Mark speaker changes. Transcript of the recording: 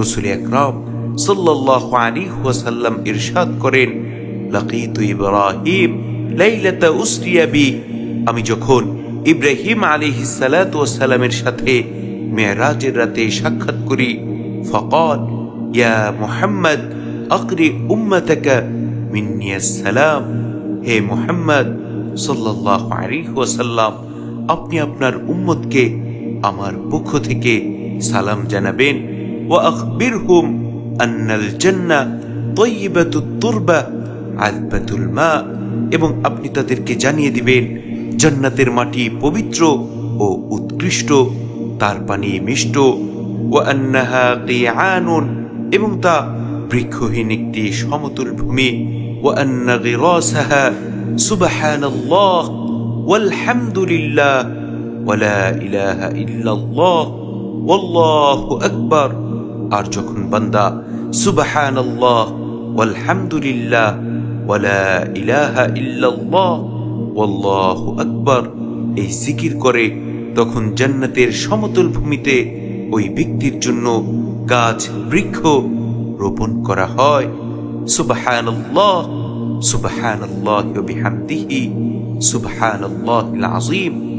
Speaker 1: রসুল সাল্লাল্লাহু আলাইহি ওয়াসাল্লাম ইরশাদ করেন ইব্রাহিম লাইলাতা উসরিয়া বি আমি যখন ইব্রাহিম আলাইহিস সালাতু ওয়াস সালামের সাথে মেরাজের রাতে সাক্ষাৎ করি, ফকাল, ইয়া মুহাম্মদ, আকরি উম্মাতাকা মিন্নি আসসালাম। হে মুহাম্মদ আলাইহি ওয়াসাল্লাম, আপনি আপনার উম্মতকে আমার পক্ষ থেকে সালাম জানাবেন। ওয়া আখবিরহুম আন্নাল জান্নাহ তয়্যিবাতুত তুরবা আযবাতুল মা এবং আপনি তাদেরকে জানিয়ে দিবেন জান্নাতের মাটি পবিত্র ও উৎকৃষ্ট তার পানি মিষ্ট ও আন্নাহা কিয়ানুন এবং তা বৃক্ষহীন একটি সমতল ভূমি ও আন্না গিরাসাহা সুবহানাল্লাহ ওয়ালহামদুলিল্লাহ ওয়ালা ইলাহা ইল্লাল্লাহ ওয়াল্লাহু আকবার আর যখন বান্দা সুবহানাল্লাহ, ওয়ালহামদুলিল্লাহ, ওয়ালা ইলাহা ইল্লাল্লাহ, ওয়াল্লাহু আকবার, এই জিকির করে, তখন জান্নাতের সমতল ভূমিতে ওই ব্যক্তির জন্য গাছ, বৃক্ষ রোপণ করা হয়। সুবহানাল্লাহ সুবহানাল্লাহ ওয়া বিহামদিহি, সুবহানাল্লাহিল আযীম।